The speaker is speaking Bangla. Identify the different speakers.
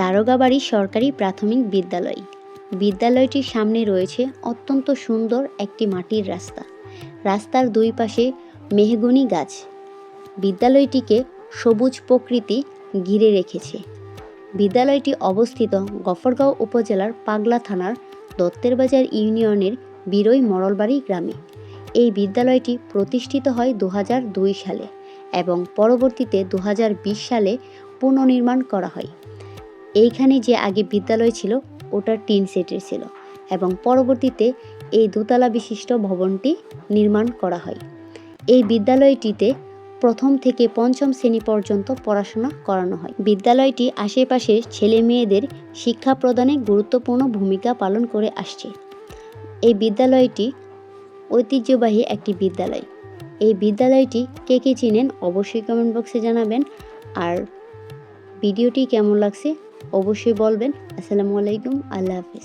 Speaker 1: দারোগাবাড়ি সরকারি প্রাথমিক বিদ্যালয়। বিদ্যালয়টির সামনে রয়েছে অত্যন্ত সুন্দর একটি মাটির রাস্তা। রাস্তার দুই পাশে মেহগনি গাছ। বিদ্যালয়টিকে সবুজ প্রকৃতি ঘিরে রেখেছে। বিদ্যালয়টি অবস্থিত গফরগাঁও উপজেলার পাগলা থানার দত্তের বাজার ইউনিয়নের বিরই মরলবাড়ি গ্রামে। এই বিদ্যালয়টি প্রতিষ্ঠিত হয় দু সালে এবং পরবর্তীতে দু হাজার বিশ সালে পুনর্নির্মাণ করা হয়। এইখানে যে আগে বিদ্যালয় ছিল ওটা টিন সেটের ছিল এবং পরবর্তীতে এই দোতলা বিশিষ্ট ভবনটি নির্মাণ করা হয়। এই বিদ্যালয়টিতে প্রথম থেকে পঞ্চম শ্রেণি পর্যন্ত পড়াশোনা করানো হয়। বিদ্যালয়টি আশেপাশের ছেলে মেয়েদের শিক্ষা প্রদানে গুরুত্বপূর্ণ ভূমিকা পালন করে আসছে। এই বিদ্যালয়টি ঐতিহ্যবাহী একটি বিদ্যালয়। এই বিদ্যালয়টি কে কে চিনেন অবশ্যই কমেন্ট বক্সে জানাবেন। আর ভিডিওটি কেমন লাগছে অবশ্যই বলবেন। আসসালামু আলাইকুম আল্লাহ হাফিজ।